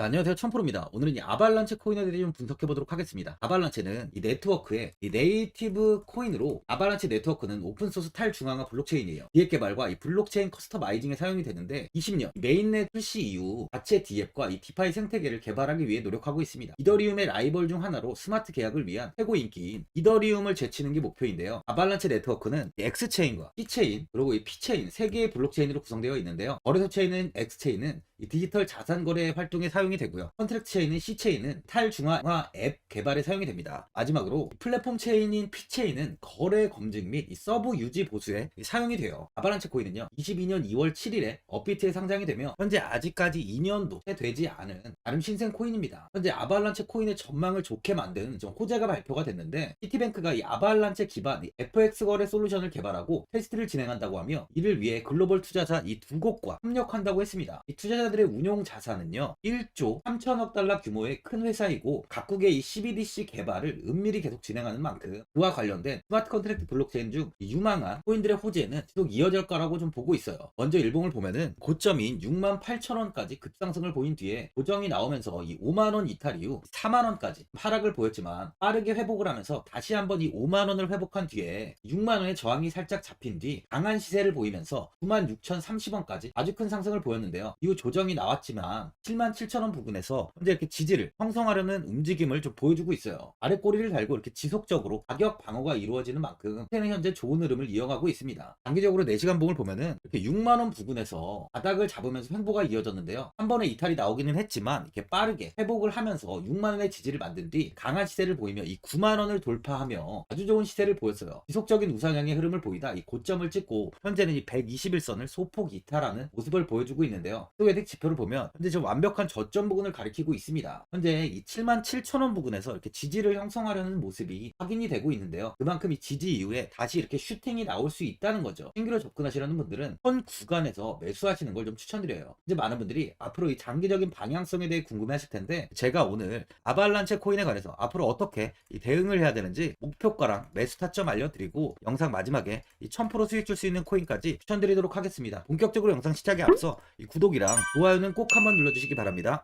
자, 안녕하세요. 천프로입니다. 오늘은 이 아발란체 코인에 대해 좀 분석해 보도록 하겠습니다. 아발란체는 이 네트워크의 이 네이티브 코인으로 아발란체 네트워크는 오픈소스 탈중앙화 블록체인이에요. 기획 개발과 이 블록체인 커스터마이징에 사용이 되는데 20년 메인넷 출시 이후 자체 디앱과 이 디파이 생태계를 개발하기 위해 노력하고 있습니다. 이더리움의 라이벌 중 하나로 스마트 계약을 위한 최고 인기인 이더리움을 제치는 게 목표인데요. 아발란체 네트워크는 이 X체인과 P체인 그리고 이 P체인 세 개의 블록체인으로 구성되어 있는데요. 거래소 체인은 X체인은 이 디지털 자산 거래 활동에 사용 이 되고요. 컨트랙트 체인은 C체인은 탈중앙화 앱 개발에 사용이 됩니다. 마지막으로 플랫폼 체인인 P체인은 거래 검증 및이 서브 유지 보수에 사용이 돼요. 아바란체 코인은요. 22년 2월 7일에 업비트에 상장이 되며 현재 아직까지 2년도 채 되지 않은 나름 신생 코인입니다. 현재 아발란체 코인의 전망을 좋게 만든 좀 호재가 발표가 됐는데 시티뱅크가 이 아발란체 기반 이 FX 거래 솔루션을 개발하고 테스트를 진행한다고 하며 이를 위해 글로벌 투자자 이 두 곳과 협력한다고 했습니다. 이 투자자들의 운용 자산은요 1조 3천억 달러 규모의 큰 회사이고 각국의 이 CBDC 개발을 은밀히 계속 진행하는 만큼 그와 관련된 스마트 컨트랙트 블록체인 중 유망한 코인들의 호재는 계속 이어질 거라고 좀 보고 있어요. 먼저 일봉을 보면은 고점인 6만 8천 원까지 급상승을 보인 뒤에 고정이 나오면서 이 5만 원 이탈 이후 4만 원까지 하락을 보였지만 빠르게 회복을 하면서 다시 한번 이 5만 원을 회복한 뒤에 6만 원의 저항이 살짝 잡힌 뒤 강한 시세를 보이면서 9만 6천 30원까지 아주 큰 상승을 보였는데요. 이후 조정이 나왔지만 7만 7천 원 부근에서 현재 이렇게 지지를 형성하려는 움직임을 좀 보여주고 있어요. 아래 꼬리를 달고 이렇게 지속적으로 가격 방어가 이루어지는 만큼 시세는 현재 좋은 흐름을 이어가고 있습니다. 단기적으로 4시간 봉을 보면은 이렇게 6만 원 부근에서 바닥을 잡으면서 횡보가 이어졌는데요. 한 번에 이탈이 나오기는 했지만 이렇게 빠르게 회복을 하면서 6만 원의 지지를 만든 뒤 강한 시세를 보이며 이 9만 원을 돌파하며 아주 좋은 시세를 보였어요. 지속적인 우상향의 흐름을 보이다 이 고점을 찍고 현재는 이 121선을 소폭 이탈하는 모습을 보여주고 있는데요. 소외딕 지표를 보면 현재 좀 완벽한 저점 부근을 가리키고 있습니다. 현재 이 7만 7천 원 부근에서 이렇게 지지를 형성하려는 모습이 확인이 되고 있는데요. 그만큼 이 지지 이후에 다시 이렇게 슈팅이 나올 수 있다는 거죠. 신규로 접근하시려는 분들은 현 구간에서 매수하시는 걸 좀 추천드려요. 이제 많은 분들이 앞으로 이 장기적인 방향성에 대해 궁금해하실 텐데 제가 오늘 아발란체 코인에 관해서 앞으로 어떻게 이 대응을 해야 되는지 목표가랑 매수 타점 알려드리고 영상 마지막에 이 1000% 수익 줄 수 있는 코인까지 추천드리도록 하겠습니다. 본격적으로 영상 시작에 앞서 이 구독이랑 좋아요는 꼭 한번 눌러주시기 바랍니다.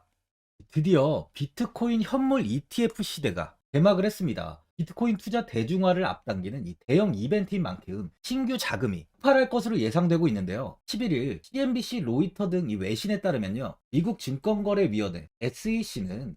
드디어 비트코인 현물 ETF 시대가 개막을 했습니다. 비트코인 투자 대중화를 앞당기는 이 대형 이벤트인 만큼 신규 자금이 폭발할 것으로 예상되고 있는데요. 11일 CNBC, 로이터 등 이 외신에 따르면요. 미국 증권거래위원회 SEC는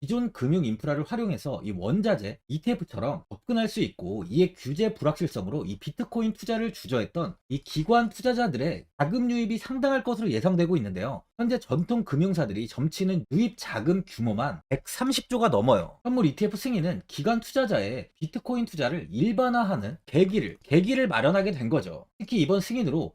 기존 금융 인프라를 활용해서 이 원자재 ETF처럼 접근할 수 있고 이에 규제 불확실성으로 이 비트코인 투자를 주저했던 이 기관 투자자들의 자금 유입이 상당할 것으로 예상되고 있는데요. 현재 전통 금융사들이 점치는 유입 자금 규모만 130조가 넘어요. 현물 ETF 승인은 기관 투자자의 비트코인 투자를 일반화하는 계기를 계기를 마련하게 된 거죠. 특히 이번 승인으로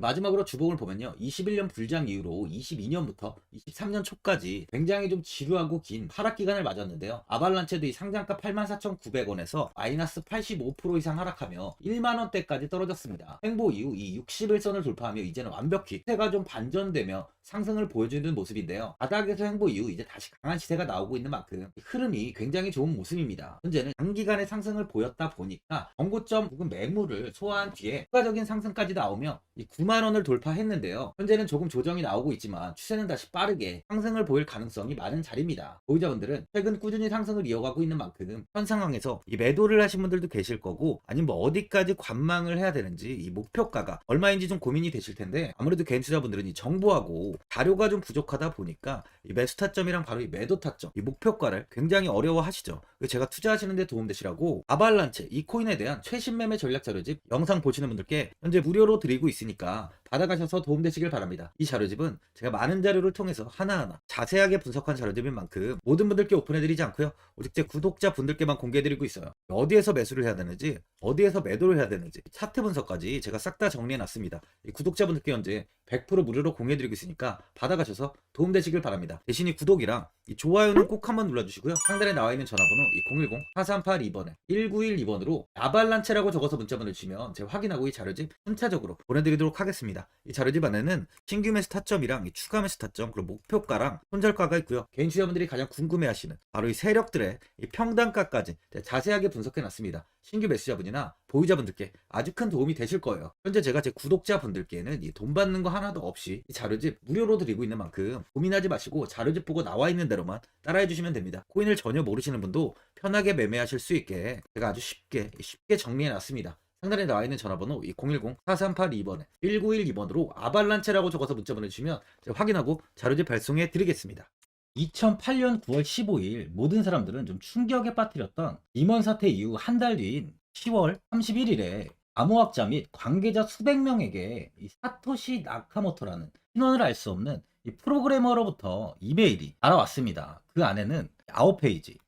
마지막으로 주봉을 보면요. 21년 불장 이후로 22년부터 23년 초까지 굉장히 좀 지루하고 긴 하락 기간을 맞았는데요. 아발란체도 이 상장가 84,900원에서 마이너스 85% 이상 하락하며 1만 원대까지 떨어졌습니다. 행보 이후 이 60일선을 돌파하며 이제는 완벽히 시세가 좀 반전되며 상승을 보여주는 모습인데요. 바닥에서 행보 이후 이제 다시 강한 시세가 나오고 있는 만큼 이 흐름이 굉장히 좋은 모습입니다. 현재는 장기간의 상승을 보였다 보니까 정고점 혹은 매물을 소화한 뒤에 추가적인 상승까지 나오며 이 9만 원을 돌파했는데요. 현재는 조금 조정이 나오고 있지만 추세는 다시 빠르게 상승을 보일 가능성이 많은 자리입니다. 보유자분들은 최근 꾸준히 상승을 이어가고 있는 만큼 현 상황에서 이 매도를 하신 분들도 계실 거고 아니면 뭐 어디까지 관망을 해야 되는지 이 목표가가 얼마인지 좀 고민이 되실 텐데 아무래도 개인 투자분들은 이 정보하고 자료가 좀 부족하다 보니까 이 매수 타점이랑 바로 이 매도 타점 이 목표가를 굉장히 어려워하시죠. 그래서 제가 투자하시는데 도움되시라고 아발란체 이 코인에 대한 최신 매매 전략 자료집 영상 보시는 분들께 현재 무료로 드리고 있으니까 받아가셔서 도움되시길 바랍니다. 이 자료집은 제가 많은 자료를 통해서 하나하나 자세하게 분석한 자료집인 만큼 모든 분들께 오픈해드리지 않고요. 오직 제 구독자 분들께만 공개해드리고 있어요. 어디에서 매수를 해야 되는지, 어디에서 매도를 해야 되는지, 차트 분석까지 제가 싹 다 정리해놨습니다. 이 구독자분들께 현재 100% 무료로 공유해드리고 있으니까 받아가셔서 도움되시길 바랍니다. 대신 이 구독이랑 이 좋아요는 꼭 한번 눌러주시고요. 상단에 나와 있는 전화번호 이 010-4382번에 1912번으로 아발란체라고 적어서 문자 보내주시면 제가 확인하고 이 자료집 순차적으로 보내드리도록 하겠습니다. 이 자료집 안에는 신규 매수 타점이랑 이 추가 매수 타점 그리고 목표가랑 손절가가 있고요. 개인 투자분들이 가장 궁금해하시는 바로 이 세력들의 이 평단가까지 자세하게 분석해놨습니다. 신규 매수자분이나 보유자분들께 아주 큰 도움이 되실 거예요. 현재 제가 제 구독자분들께는 이 돈 받는 거 하나도 없이 이 자료집 무료로 드리고 있는 만큼 고민하지 마시고 자료집 보고 나와 있는 대로만 따라해 주시면 됩니다. 코인을 전혀 모르시는 분도 편하게 매매하실 수 있게 제가 아주 쉽게 쉽게 정리해 놨습니다. 상단에 나와 있는 전화번호 010-4382번에 1912번으로 아발란체라고 적어서 문자 보내주시면 제가 확인하고 자료집 발송해 드리겠습니다. 2008년 9월 15일 모든 사람들은 좀 충격에 빠뜨렸던 임원 사태 이후 한 달 뒤인 10월 31일에 암호학자 및 관계자 수백 명에게 이 사토시 나카모토라는 신원을 알 수 없는 이 프로그래머로부터 이메일이 알아왔습니다. 그 안에는 9페이지,